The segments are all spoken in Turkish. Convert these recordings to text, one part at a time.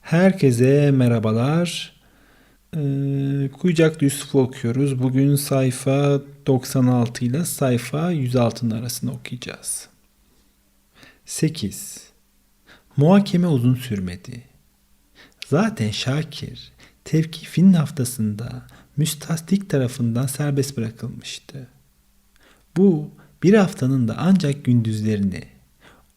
Herkese merhabalar. Ee, Kuyucaklı Yusuf'u okuyoruz. Bugün sayfa 96 ile sayfa 106'nın arasında okuyacağız. 8. Muhakeme uzun sürmedi. Zaten Şakir, tevkifinin haftasında müstasdik tarafından serbest bırakılmıştı. Bu bir haftanın da ancak gündüzlerini,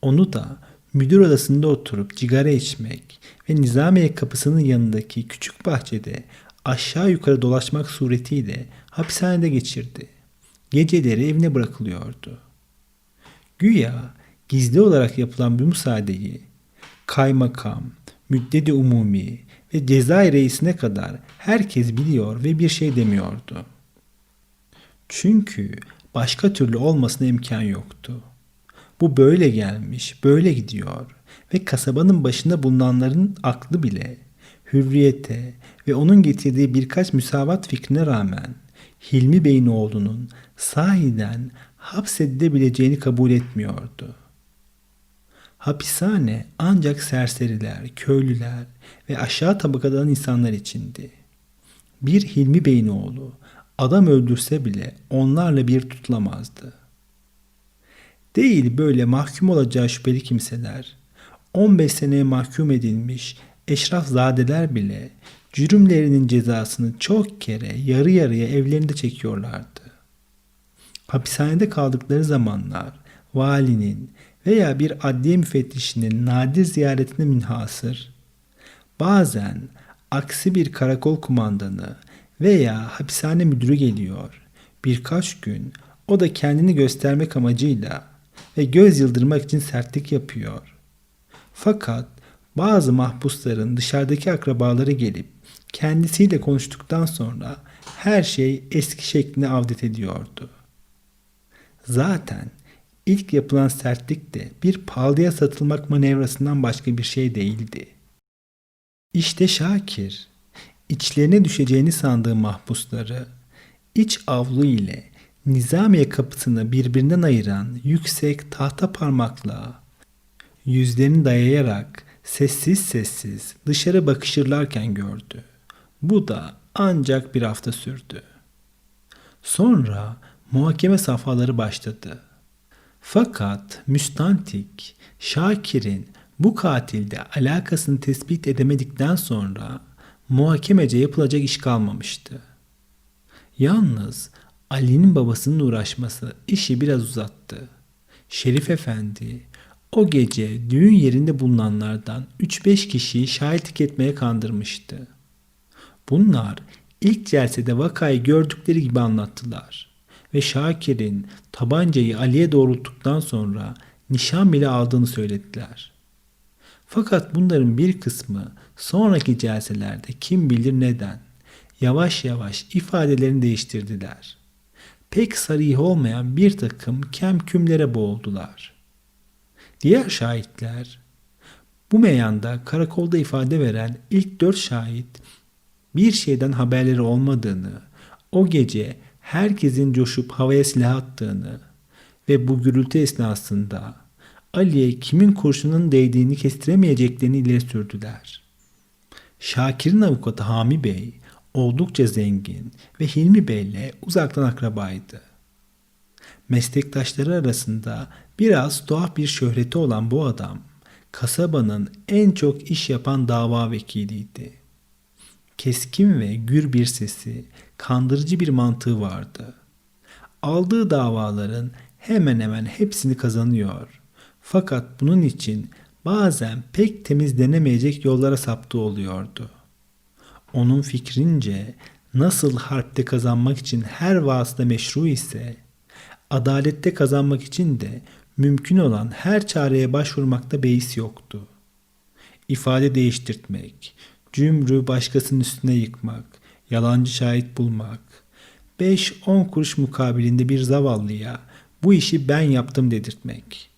onu da müdür odasında oturup cigara içmek ve Nizamiye kapısının yanındaki küçük bahçede aşağı yukarı dolaşmak suretiyle hapishanede geçirdi. Geceleri evine bırakılıyordu. Güya gizli olarak yapılan bu müsaadeyi kaymakam, müddedi umumi ve cezai reisine kadar herkes biliyor ve bir şey demiyordu. Çünkü başka türlü olmasına imkan yoktu. Bu böyle gelmiş, böyle gidiyor ve kasabanın başında bulunanların aklı bile hürriyete ve onun getirdiği birkaç müsavat fikrine rağmen Hilmi Bey'in oğlunun sahiden hapsedilebileceğini kabul etmiyordu. Hapishane ancak serseriler, köylüler ve aşağı tabakadan insanlar içindi. Bir Hilmi Bey'in oğlu adam öldürse bile onlarla bir tutulamazdı. Değil böyle mahkum olacağı şüpheli kimseler, 15 seneye mahkum edilmiş eşraf zadeler bile cürümlerinin cezasını çok kere yarı yarıya evlerinde çekiyorlardı. Hapishanede kaldıkları zamanlar valinin veya bir adliye müfettişinin nadir ziyaretine münhasır, bazen aksi bir karakol kumandanı veya hapishane müdürü geliyor. Birkaç gün o da kendini göstermek amacıyla ve göz yıldırmak için sertlik yapıyor. Fakat bazı mahpusların dışarıdaki akrabaları gelip kendisiyle konuştuktan sonra her şey eski şekline avdet ediyordu. Zaten ilk yapılan sertlik de bir pahalıya satılmak manevrasından başka bir şey değildi. İşte Şakir, içlerine düşeceğini sandığı mahpusları iç avlu ile Nizamiye kapısını birbirinden ayıran yüksek tahta parmakla yüzlerini dayayarak sessiz sessiz dışarı bakışırlarken gördü. Bu da ancak bir hafta sürdü. Sonra muhakeme safhaları başladı. Fakat müstantik Şakir'in bu katilde alakasını tespit edemedikten sonra muhakemece yapılacak iş kalmamıştı. Yalnız Ali'nin babasının uğraşması işi biraz uzattı. Şerif Efendi o gece düğün yerinde bulunanlardan 3-5 kişiyi şahitlik etmeye kandırmıştı. Bunlar ilk celsede vakayı gördükleri gibi anlattılar ve Şakir'in tabancayı Ali'ye doğrulttuktan sonra nişan bile aldığını söylediler. Fakat bunların bir kısmı sonraki celselerde kim bilir neden yavaş yavaş ifadelerini değiştirdiler. Pek sarih olmayan bir takım kemkümlere boğuldular. Diğer şahitler bu meyanda karakolda ifade veren ilk dört şahit bir şeyden haberleri olmadığını, o gece herkesin coşup havaya silah attığını ve bu gürültü esnasında Ali'ye kimin kurşunun değdiğini kestiremeyeceklerini ileri sürdüler. Şakir'in avukatı Hami Bey oldukça zengin ve Hilmi Bey'le uzaktan akrabaydı. Meslektaşları arasında biraz tuhaf bir şöhreti olan bu adam, kasabanın en çok iş yapan dava vekiliydi. Keskin ve gür bir sesi, kandırıcı bir mantığı vardı. Aldığı davaların hemen hemen hepsini kazanıyor. Fakat bunun için bazen pek temizlenemeyecek yollara saptığı oluyordu. Onun fikrince nasıl harpte kazanmak için her vasıta meşru ise adalette kazanmak için de mümkün olan her çareye başvurmakta beis yoktu. İfade değiştirtmek, cümrü başkasının üstüne yıkmak, yalancı şahit bulmak, 5-10 kuruş mukabilinde bir zavallıya bu işi ben yaptım dedirtmek.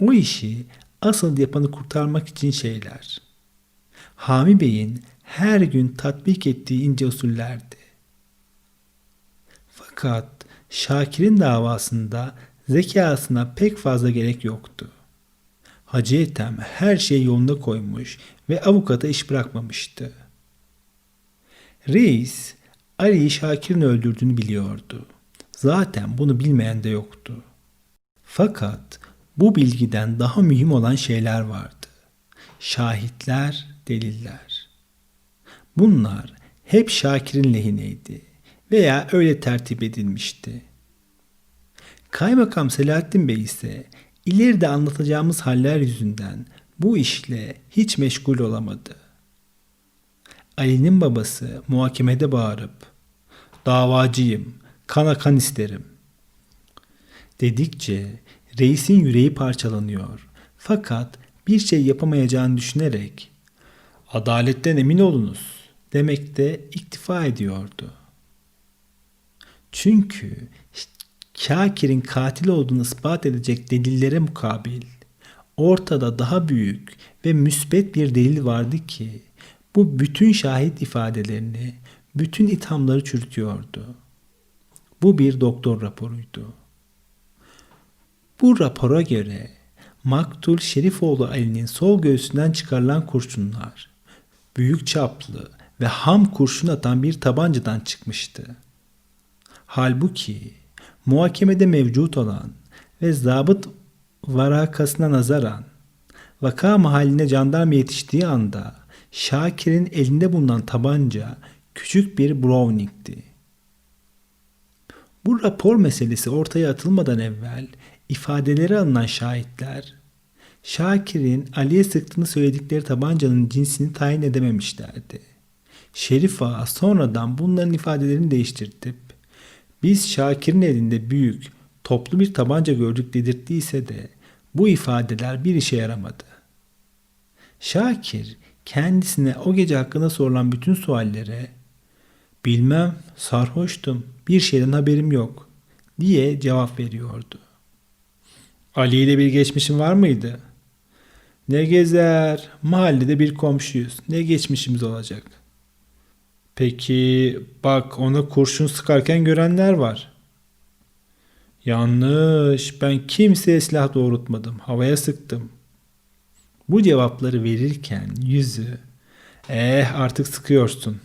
O işi asıl yapanı kurtarmak için şeyler. Hami Bey'in her gün tatbik ettiği ince usullerdi. Fakat Şakir'in davasında zekasına pek fazla gerek yoktu. Hacı Ethem her şeyi yolunda koymuş ve avukata iş bırakmamıştı. Reis Ali'yi Şakir'in öldürdüğünü biliyordu. Zaten bunu bilmeyen de yoktu. Fakat bu bilgiden daha mühim olan şeyler vardı. Şahitler, deliller. Bunlar hep Şakir'in lehineydi veya öyle tertip edilmişti. Kaymakam Selahattin Bey ise ileride anlatacağımız haller yüzünden bu işle hiç meşgul olamadı. Ali'nin babası muhakemede bağırıp davacıyım, kana kan isterim. Dedikçe reisin yüreği parçalanıyor. Fakat bir şey yapamayacağını düşünerek adaletten emin olunuz demekte iktifa ediyordu. Çünkü Şakir'in katil olduğunu ispat edecek delillere mukabil ortada daha büyük ve müsbet bir delil vardı ki bu bütün şahit ifadelerini, bütün ithamları çürütüyordu. Bu bir doktor raporuydu. Bu rapora göre Maktul Şerifoğlu Ali'nin sol göğsünden çıkarılan kurşunlar büyük çaplı ve ham kurşun atan bir tabancadan çıkmıştı. Halbuki muhakemede mevcut olan ve zabıt varakasına nazaran vaka mahalline jandarma yetiştiği anda Şakir'in elinde bulunan tabanca küçük bir Browning'di. Bu rapor meselesi ortaya atılmadan evvel ifadeleri alınan şahitler Şakir'in Ali'ye sıktığını söyledikleri tabancanın cinsini tayin edememişlerdi. Şerif Ağa sonradan bunların ifadelerini değiştirtip biz Şakir'in elinde büyük, toplu bir tabanca gördük dedirttiyse de bu ifadeler bir işe yaramadı. Şakir kendisine o gece hakkında sorulan bütün suallere bilmem sarhoştum bir şeyden haberim yok diye cevap veriyordu. Ali ile bir geçmişin var mıydı? Ne gezer, mahallede bir komşuyuz. Ne geçmişimiz olacak? Peki bak ona kurşun sıkarken görenler var. Yanlış. Ben kimseye silah doğrultmadım. Havaya sıktım. Bu cevapları verirken yüzü eh artık sıkıyorsun.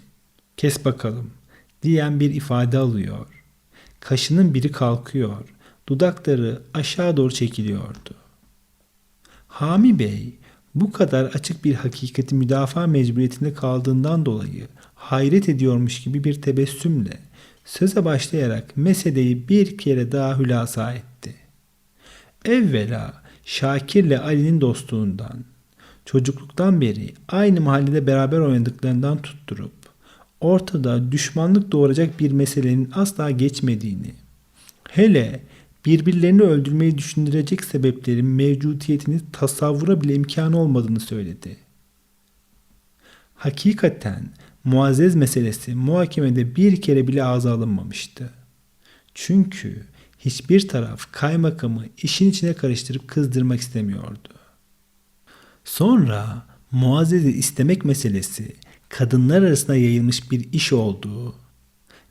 Kes bakalım diyen bir ifade alıyor. Kaşının biri kalkıyor. Dudakları aşağı doğru çekiliyordu. Hami Bey bu kadar açık bir hakikati müdafaa mecburiyetinde kaldığından dolayı hayret ediyormuş gibi bir tebessümle söze başlayarak meseleyi bir kere daha hülasa etti. Evvela Şakir'le Ali'nin dostluğundan, çocukluktan beri aynı mahallede beraber oynadıklarından tutturup ortada düşmanlık doğuracak bir meselenin asla geçmediğini, hele birbirlerini öldürmeyi düşündürecek sebeplerin mevcudiyetini tasavvura bile imkanı olmadığını söyledi. Hakikaten muazzez meselesi muhakemede bir kere bile ağza alınmamıştı. Çünkü hiçbir taraf kaymakamı işin içine karıştırıp kızdırmak istemiyordu. Sonra muazzezi istemek meselesi kadınlar arasında yayılmış bir iş olduğu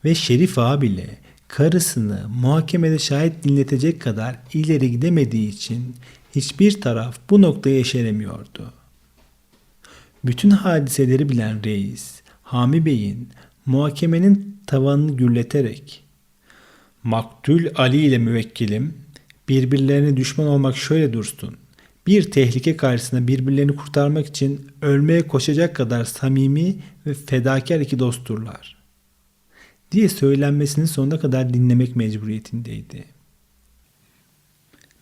ve Şerif abiyle karısını muhakemede şahit dinletecek kadar ileri gidemediği için hiçbir taraf bu noktaya yeşeremiyordu. Bütün hadiseleri bilen reis, Hami Bey'in muhakemenin tavanını gürleterek Maktul Ali ile müvekkilim birbirlerine düşman olmak şöyle dursun. Bir tehlike karşısında birbirlerini kurtarmak için ölmeye koşacak kadar samimi ve fedakar iki dostturlar. Diye söylenmesini sonuna kadar dinlemek mecburiyetindeydi.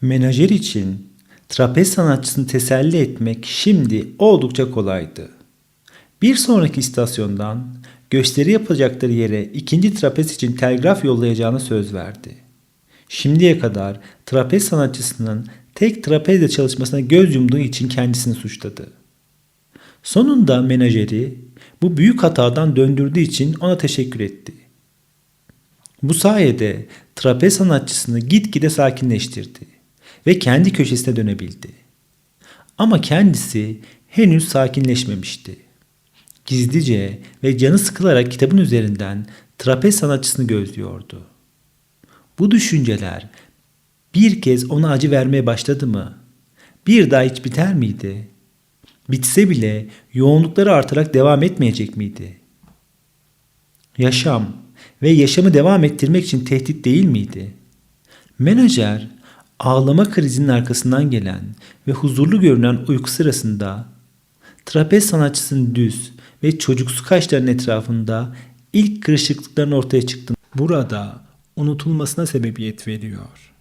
Menajer için trapez sanatçısını teselli etmek şimdi oldukça kolaydı. Bir sonraki istasyondan gösteri yapacakları yere ikinci trapez için telgraf yollayacağına söz verdi. Şimdiye kadar trapez sanatçısının tek trapezle çalışmasına göz yumduğu için kendisini suçladı. Sonunda menajeri bu büyük hatadan döndürdüğü için ona teşekkür etti. Bu sayede trapez sanatçısını gitgide sakinleştirdi ve kendi köşesine dönebildi. Ama kendisi henüz sakinleşmemişti. Gizlice ve canı sıkılarak kitabın üzerinden trapez sanatçısını gözlüyordu. Bu düşünceler bir kez ona acı vermeye başladı mı? bir daha hiç biter miydi? Bitse bile yoğunlukları artarak devam etmeyecek miydi? Yaşam ve yaşamı devam ettirmek için tehdit değil miydi? Menajer ağlama krizinin arkasından gelen ve huzurlu görünen uyku sırasında trapez sanatçısının düz ve çocuksu kaşların etrafında ilk kırışıklıkların ortaya çıktığını burada unutulmasına sebebiyet veriyor.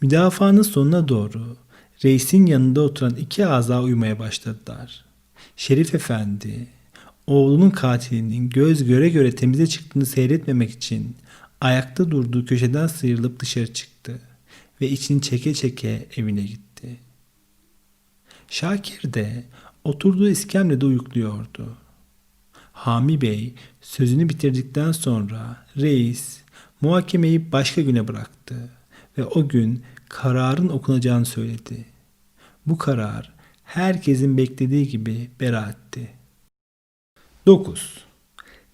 Müdafaanın sonuna doğru reisin yanında oturan iki aza uyumaya başladılar. Şerif Efendi, oğlunun katilinin göz göre göre temize çıktığını seyretmemek için ayakta durduğu köşeden sıyrılıp dışarı çıktı ve içini çeke çeke evine gitti. Şakir de oturduğu iskemlede uyukluyordu. Hami Bey sözünü bitirdikten sonra reis muhakemeyi başka güne bıraktı ve o gün kararın okunacağını söyledi. Bu karar herkesin beklediği gibi beraatti. 9.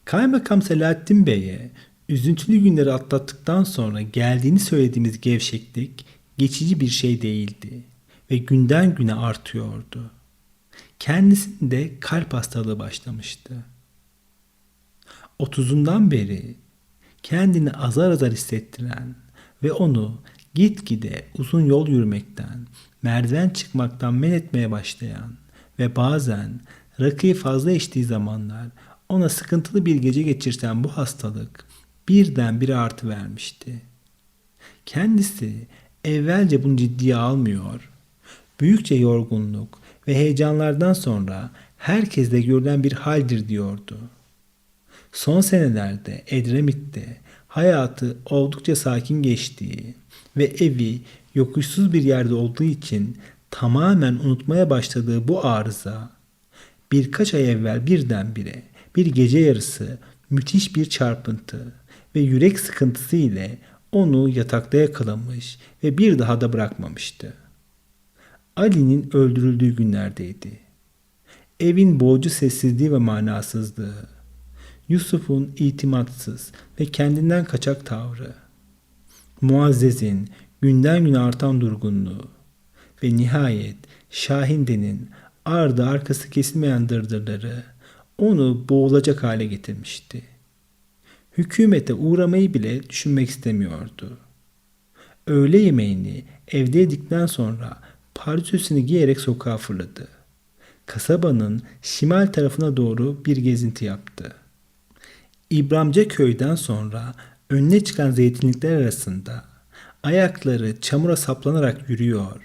Kaymakam Selahattin Bey'e üzüntülü günleri atlattıktan sonra geldiğini söylediğimiz gevşeklik geçici bir şey değildi ve günden güne artıyordu. Kendisinde kalp hastalığı başlamıştı. Otuzundan beri kendini azar azar hissettiren ve onu gitgide uzun yol yürümekten, merdiven çıkmaktan men etmeye başlayan ve bazen rakıyı fazla içtiği zamanlar ona sıkıntılı bir gece geçirten bu hastalık birden bir artı vermişti. Kendisi evvelce bunu ciddiye almıyor. Büyükçe yorgunluk ve heyecanlardan sonra herkeste görülen bir haldir diyordu. Son senelerde Edremit'te hayatı oldukça sakin geçtiği ve evi yokuşsuz bir yerde olduğu için tamamen unutmaya başladığı bu arıza birkaç ay evvel birdenbire bir gece yarısı müthiş bir çarpıntı ve yürek sıkıntısı ile onu yatakta yakalamış ve bir daha da bırakmamıştı. Ali'nin öldürüldüğü günlerdeydi. Evin boğucu sessizliği ve manasızlığı, Yusuf'un itimatsız ve kendinden kaçak tavrı, Muazzez'in günden güne artan durgunluğu ve nihayet Şahinde'nin ardı arkası kesilmeyen dırdırları onu boğulacak hale getirmişti. Hükümete uğramayı bile düşünmek istemiyordu. Öğle yemeğini evde yedikten sonra pardüsünü giyerek sokağa fırladı. Kasabanın şimal tarafına doğru bir gezinti yaptı. İbrahimce köyden sonra önüne çıkan zeytinlikler arasında ayakları çamura saplanarak yürüyor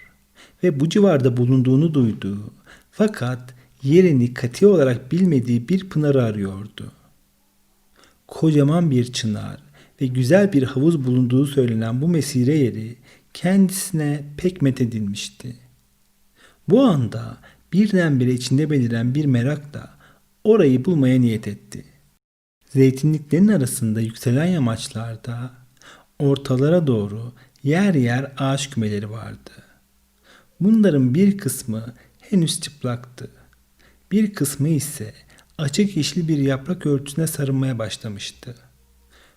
ve bu civarda bulunduğunu duyduğu fakat yerini kati olarak bilmediği bir pınarı arıyordu. Kocaman bir çınar ve güzel bir havuz bulunduğu söylenen bu mesire yeri kendisine pek methedilmişti. Bu anda birdenbire içinde beliren bir merak da orayı bulmaya niyet etti. Zeytinliklerin arasında yükselen yamaçlarda ortalara doğru yer yer ağaç kümeleri vardı. Bunların bir kısmı henüz çıplaktı. Bir kısmı ise açık yeşil bir yaprak örtüsüne sarılmaya başlamıştı.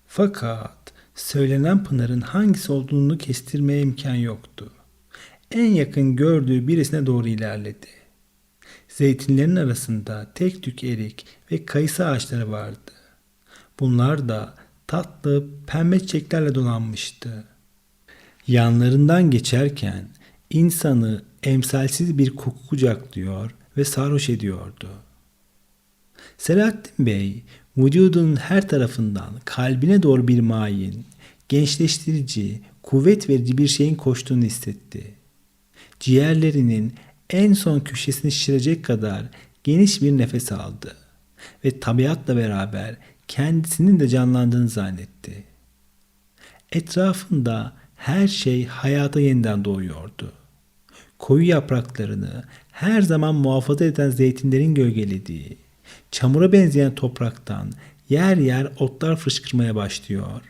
Fakat söylenen pınarın hangisi olduğunu kestirmeye imkan yoktu. En yakın gördüğü birisine doğru ilerledi. Zeytinlerin arasında tek tük erik ve kayısı ağaçları vardı. Bunlar da tatlı pembe çiçeklerle dolanmıştı. Yanlarından geçerken insanı emsalsiz bir koku kucaklıyor ve sarhoş ediyordu. Selahattin Bey vücudunun her tarafından kalbine doğru bir mayin, gençleştirici, kuvvet verici bir şeyin koştuğunu hissetti. Ciğerlerinin en son köşesini şişirecek kadar geniş bir nefes aldı ve tabiatla beraber kendisinin de canlandığını zannetti. Etrafında her şey hayata yeniden doğuyordu. Koyu yapraklarını her zaman muhafaza eden zeytinlerin gölgelediği, çamura benzeyen topraktan yer yer otlar fışkırmaya başlıyor.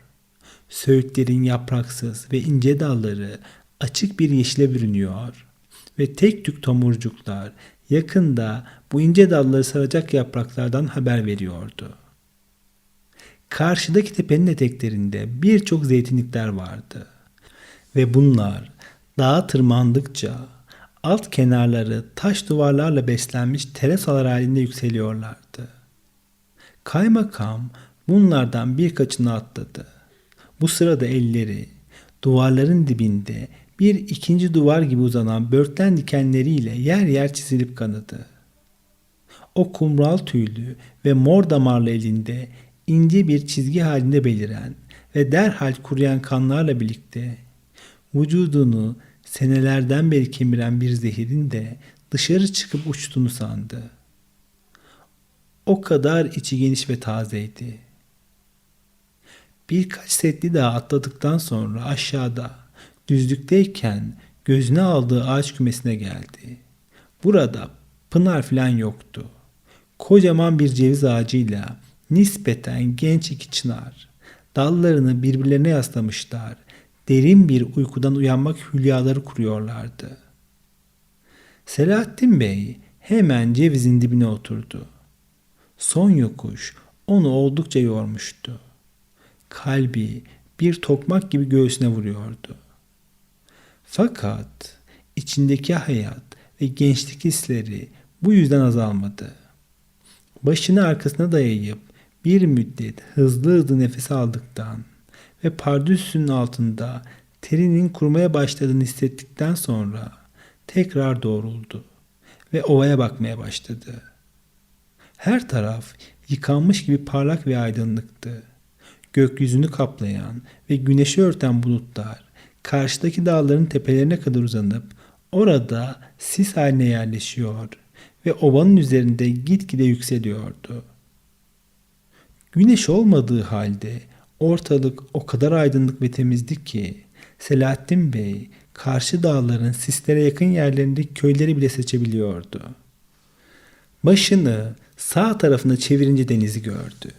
Söğütlerin yapraksız ve ince dalları açık bir yeşile bürünüyor ve tek tük tomurcuklar yakında bu ince dalları saracak yapraklardan haber veriyordu. Karşıdaki tepenin eteklerinde birçok zeytinlikler vardı. Ve bunlar dağa tırmandıkça Alt kenarları taş duvarlarla beslenmiş terasalar halinde yükseliyorlardı. Kaymakam bunlardan birkaçını atladı. Bu sırada elleri duvarların dibinde bir ikinci duvar gibi uzanan börtlen dikenleriyle yer yer çizilip kanadı. O kumral tüylü ve mor damarlı elinde ince bir çizgi halinde beliren ve derhal kuruyan kanlarla birlikte vücudunu senelerden beri kemiren bir zehirin de dışarı çıkıp uçtuğunu sandı. O kadar içi geniş ve tazeydi. Birkaç setli daha atladıktan sonra aşağıda düzlükteyken gözüne aldığı ağaç kümesine geldi. Burada pınar filan yoktu. Kocaman bir ceviz ağacıyla nispeten genç iki çınar. Dallarını birbirlerine yaslamışlar. Derin bir uykudan uyanmak hülyaları kuruyorlardı. Selahattin Bey hemen cevizin dibine oturdu. Son yokuş onu oldukça yormuştu. Kalbi bir tokmak gibi göğsüne vuruyordu. Fakat içindeki hayat ve gençlik hisleri bu yüzden azalmadı. Başını arkasına dayayıp bir müddet hızlı hızlı nefes aldıktan ve pardüsünün altında terinin kurumaya başladığını hissettikten sonra tekrar doğruldu ve ovaya bakmaya başladı. Her taraf yıkanmış gibi parlak ve aydınlıktı. Gökyüzünü kaplayan ve güneşi örten bulutlar karşıdaki dağların tepelerine kadar uzanıp orada sis haline yerleşiyor ve ovanın üzerinde gitgide yükseliyordu. Güneş olmadığı halde ortalık o kadar aydınlık ve temizdi ki Selahattin Bey karşı dağların sislere yakın yerlerindeki köyleri bile seçebiliyordu. Başını sağ tarafına çevirince denizi gördü.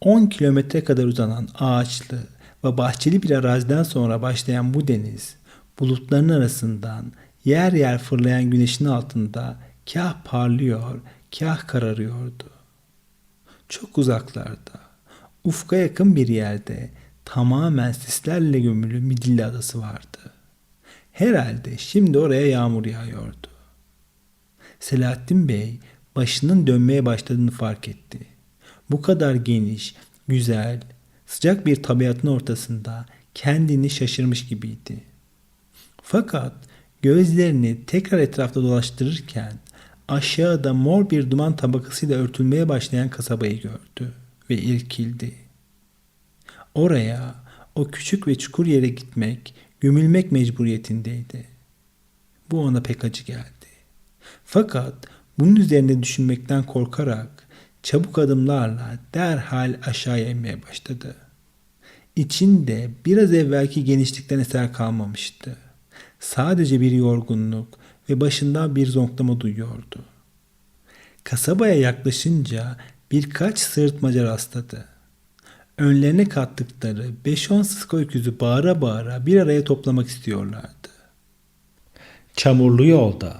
10 kilometre kadar uzanan ağaçlı ve bahçeli bir araziden sonra başlayan bu deniz, bulutların arasından yer yer fırlayan güneşin altında kah parlıyor, kah kararıyordu. Çok uzaklarda, ufka yakın bir yerde tamamen sislerle gömülü Midilli Adası vardı. Herhalde şimdi oraya yağmur yağıyordu. Selahattin Bey başının dönmeye başladığını fark etti. Bu kadar geniş, güzel, sıcak bir tabiatın ortasında kendini şaşırmış gibiydi. Fakat gözlerini tekrar etrafta dolaştırırken aşağıda mor bir duman tabakasıyla örtülmeye başlayan kasabayı gördü ve irkildi. Oraya, o küçük ve çukur yere gitmek, gömülmek mecburiyetindeydi. Bu ona pek acı geldi. Fakat bunun üzerine düşünmekten korkarak çabuk adımlarla derhal aşağıya inmeye başladı. İçinde biraz evvelki genişlikten eser kalmamıştı. Sadece bir yorgunluk ve başından bir zonklama duyuyordu. Kasabaya yaklaşınca birkaç sırıtmaca rastladı. Önlerine kattıkları 5-10 sıska öküzü bağıra bağıra bir araya toplamak istiyorlardı. Çamurlu yolda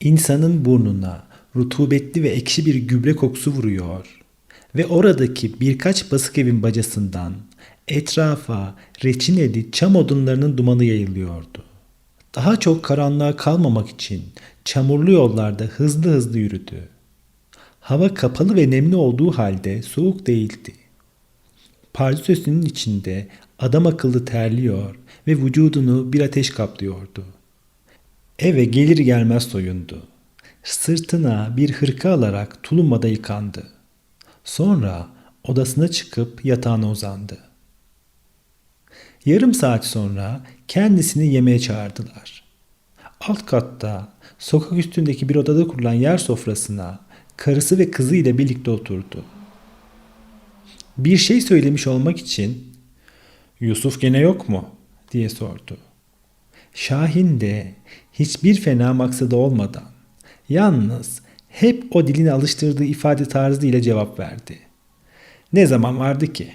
insanın burnuna rutubetli ve ekşi bir gübre kokusu vuruyor ve oradaki birkaç basık evin bacasından etrafa reçineli çam odunlarının dumanı yayılıyordu. Daha çok karanlığa kalmamak için çamurlu yollarda hızlı hızlı yürüdü. Hava kapalı ve nemli olduğu halde soğuk değildi. Pardüsesinin içinde adam akıllı terliyor ve vücudunu bir ateş kaplıyordu. Eve gelir gelmez soyundu. Sırtına bir hırka alarak tulumbada yıkandı. Sonra odasına çıkıp yatağına uzandı. Yarım saat sonra kendisini yemeğe çağırdılar. Alt katta sokak üstündeki bir odada kurulan yer sofrasına karısı ve kızı ile birlikte oturdu. Bir şey söylemiş olmak için Yusuf gene yok mu diye sordu. Şahin de hiçbir fena maksadı olmadan yalnız hep o dilini alıştırdığı ifade tarzı ile cevap verdi. Ne zaman vardı ki?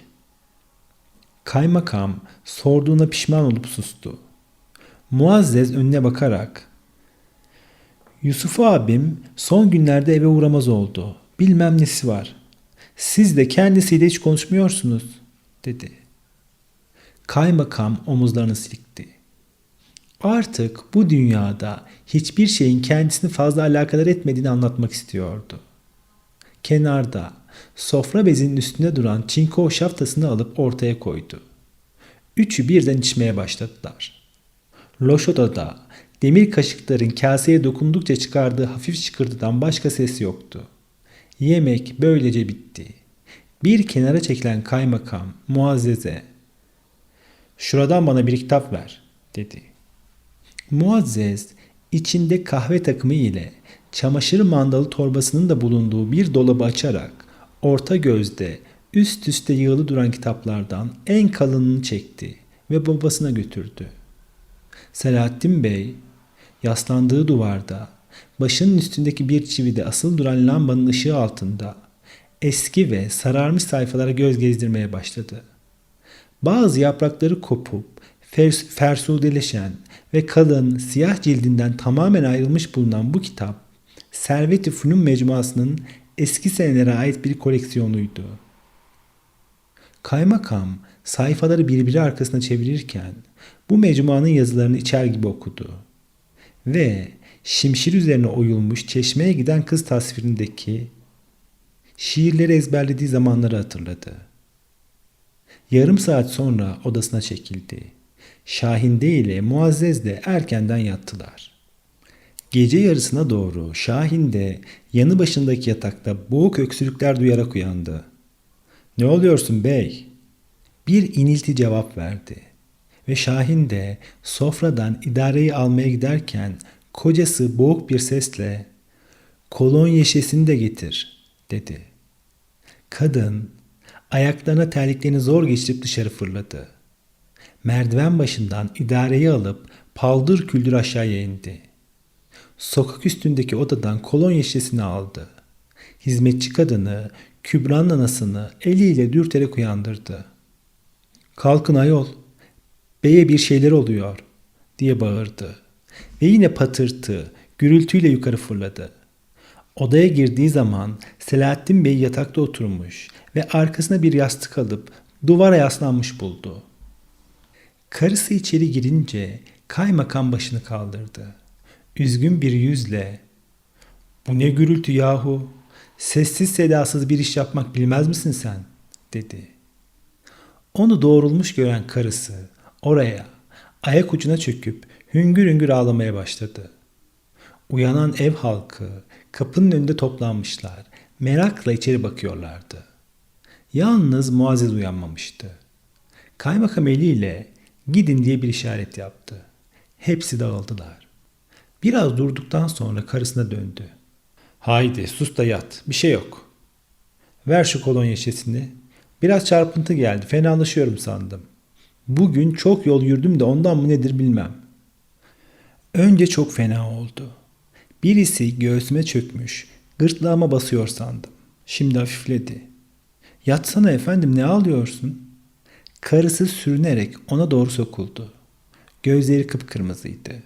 Kaymakam sorduğuna pişman olup sustu. Muazzez önüne bakarak Yusuf abim son günlerde eve uğramaz oldu. Bilmem nesi var. Siz de kendisiyle hiç konuşmuyorsunuz dedi. Kaymakam omuzlarını silkti. Artık bu dünyada hiçbir şeyin kendisini fazla alakadar etmediğini anlatmak istiyordu. Kenarda sofra bezinin üstünde duran çinko şaftasını alıp ortaya koydu. Üçü birden içmeye başladılar. Loş odada demir kaşıkların kaseye dokundukça çıkardığı hafif çıkırtıdan başka ses yoktu. Yemek böylece bitti. Bir kenara çekilen kaymakam Muazzez'e ''Şuradan bana bir kitap ver.'' dedi. Muazzez içinde kahve takımı ile çamaşır mandalı torbasının da bulunduğu bir dolabı açarak orta gözde üst üste yığılı duran kitaplardan en kalınını çekti ve babasına götürdü. Selahattin Bey yaslandığı duvarda başının üstündeki bir çivide asıl duran lambanın ışığı altında eski ve sararmış sayfalara göz gezdirmeye başladı. Bazı yaprakları kopup fers- fersudeleşen ve kalın siyah cildinden tamamen ayrılmış bulunan bu kitap Servet-i Fünun mecmuasının eski senelere ait bir koleksiyonuydu. Kaymakam sayfaları birbiri arkasına çevirirken bu mecmuanın yazılarını içer gibi okudu. Ve şimşir üzerine oyulmuş çeşmeye giden kız tasvirindeki şiirleri ezberlediği zamanları hatırladı. Yarım saat sonra odasına çekildi. Şahinde ile Muazzez de erkenden yattılar. Gece yarısına doğru Şahin de yanı başındaki yatakta boğuk öksürükler duyarak uyandı. Ne oluyorsun bey? Bir inilti cevap verdi. Ve Şahin de sofradan idareyi almaya giderken kocası boğuk bir sesle kolon yeşesini de getir dedi. Kadın ayaklarına terliklerini zor geçirip dışarı fırladı. Merdiven başından idareyi alıp paldır küldür aşağıya indi. Sokak üstündeki odadan kolonya şişesini aldı. Hizmetçi kadını Kübra'nın anasını eliyle dürterek uyandırdı. Kalkın ayol, beye bir şeyler oluyor diye bağırdı. Ve yine patırtı, gürültüyle yukarı fırladı. Odaya girdiği zaman Selahattin Bey yatakta oturmuş ve arkasına bir yastık alıp duvara yaslanmış buldu. Karısı içeri girince kaymakam başını kaldırdı. Üzgün bir yüzle ''Bu ne gürültü yahu? Sessiz sedasız bir iş yapmak bilmez misin sen?'' dedi. Onu doğrulmuş gören karısı oraya ayak ucuna çöküp hüngür hüngür ağlamaya başladı. Uyanan ev halkı kapının önünde toplanmışlar. Merakla içeri bakıyorlardı. Yalnız Muazzez uyanmamıştı. Kaymakam eliyle gidin diye bir işaret yaptı. Hepsi dağıldılar. Biraz durduktan sonra karısına döndü. Haydi sus da yat. Bir şey yok. Ver şu kolonya şişesini. Biraz çarpıntı geldi. Fenalaşıyorum sandım. Bugün çok yol yürüdüm de ondan mı nedir bilmem. Önce çok fena oldu. Birisi göğsüme çökmüş. Gırtlağıma basıyor sandım. Şimdi hafifledi. Yatsana efendim ne ağlıyorsun? Karısı sürünerek ona doğru sokuldu. Gözleri kıpkırmızıydı.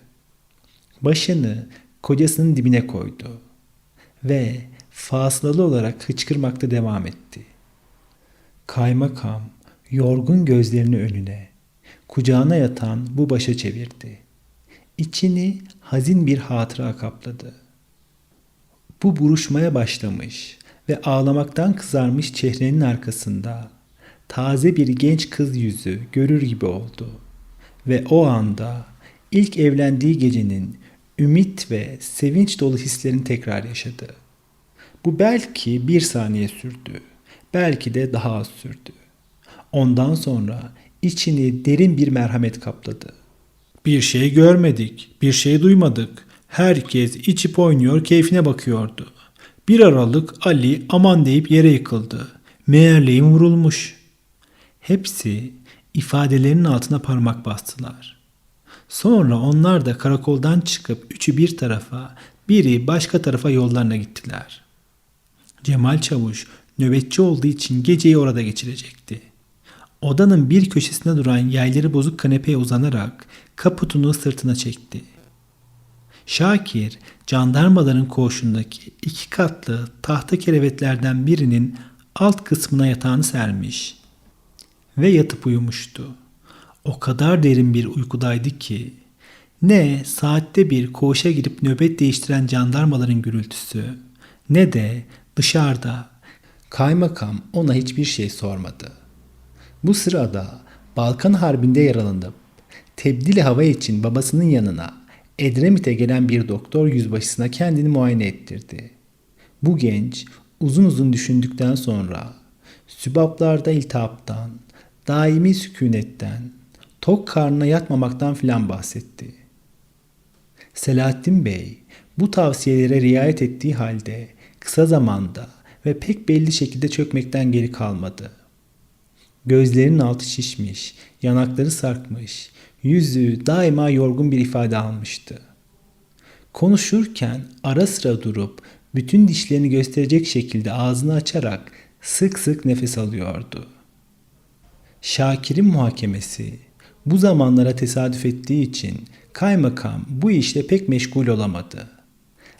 Başını kocasının dibine koydu ve fasılalı olarak hıçkırmakta devam etti. Kaymakam yorgun gözlerini önüne, kucağına yatan bu başa çevirdi. İçini hazin bir hatıra kapladı. Bu buruşmaya başlamış ve ağlamaktan kızarmış çehrenin arkasında taze bir genç kız yüzü görür gibi oldu. Ve o anda ilk evlendiği gecenin ümit ve sevinç dolu hislerini tekrar yaşadı. Bu belki bir saniye sürdü. Belki de daha az sürdü. Ondan sonra içini derin bir merhamet kapladı. Bir şey görmedik, bir şey duymadık. Herkes içip oynuyor, keyfine bakıyordu. Bir aralık Ali aman deyip yere yıkıldı. Meğerleğin vurulmuş. Hepsi ifadelerinin altına parmak bastılar. Sonra onlar da karakoldan çıkıp üçü bir tarafa, biri başka tarafa yollarına gittiler. Cemal Çavuş nöbetçi olduğu için geceyi orada geçirecekti. Odanın bir köşesinde duran yayları bozuk kanepeye uzanarak kaputunu sırtına çekti. Şakir, jandarmaların koğuşundaki iki katlı tahta kerevetlerden birinin alt kısmına yatağını sermiş ve yatıp uyumuştu. O kadar derin bir uykudaydı ki Ne saatte bir koğuşa girip nöbet değiştiren jandarmaların gürültüsü ne de dışarıda kaymakam ona hiçbir şey sormadı. Bu sırada Balkan Harbi'nde yaralanıp tebdili hava için babasının yanına Edremit'e gelen bir doktor yüzbaşısına kendini muayene ettirdi. Bu genç uzun uzun düşündükten sonra sübaplarda iltihaptan, daimi sükunetten, tok karnına yatmamaktan filan bahsetti. Selahattin Bey bu tavsiyelere riayet ettiği halde kısa zamanda ve pek belli şekilde çökmekten geri kalmadı. Gözlerinin altı şişmiş, yanakları sarkmış, yüzü daima yorgun bir ifade almıştı. Konuşurken ara sıra durup bütün dişlerini gösterecek şekilde ağzını açarak sık sık nefes alıyordu. Şakir'in muhakemesi bu zamanlara tesadüf ettiği için kaymakam bu işle pek meşgul olamadı.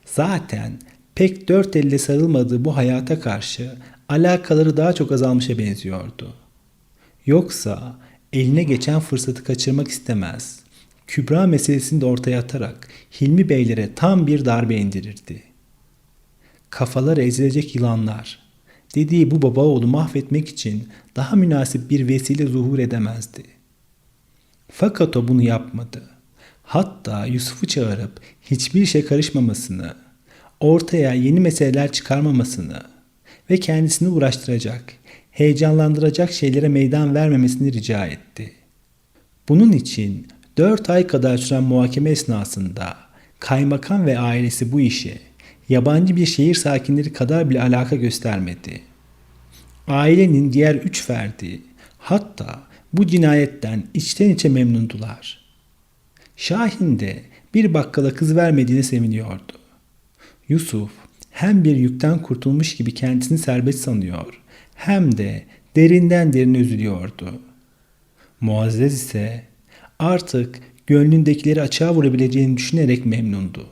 Zaten pek dört elle sarılmadığı bu hayata karşı alakaları daha çok azalmışa benziyordu. Yoksa eline geçen fırsatı kaçırmak istemez. Kübra meselesini de ortaya atarak Hilmi Beylere tam bir darbe indirirdi. Kafalar ezilecek yılanlar. Dediği bu baba oğlu mahvetmek için daha münasip bir vesile zuhur edemezdi. Fakat o bunu yapmadı. Hatta Yusuf'u çağırıp hiçbir şey karışmamasını, ortaya yeni meseleler çıkarmamasını ve kendisini uğraştıracak, heyecanlandıracak şeylere meydan vermemesini rica etti. Bunun için dört ay kadar süren muhakeme esnasında kaymakam ve ailesi bu işe yabancı bir şehir sakinleri kadar bile alaka göstermedi. Ailenin diğer üç ferdi hatta bu cinayetten içten içe memnundular. Şahin de bir bakkala kız vermediğine seviniyordu. Yusuf hem bir yükten kurtulmuş gibi kendisini serbest sanıyor hem de derinden derine üzülüyordu. Muazzez ise artık gönlündekileri açığa vurabileceğini düşünerek memnundu.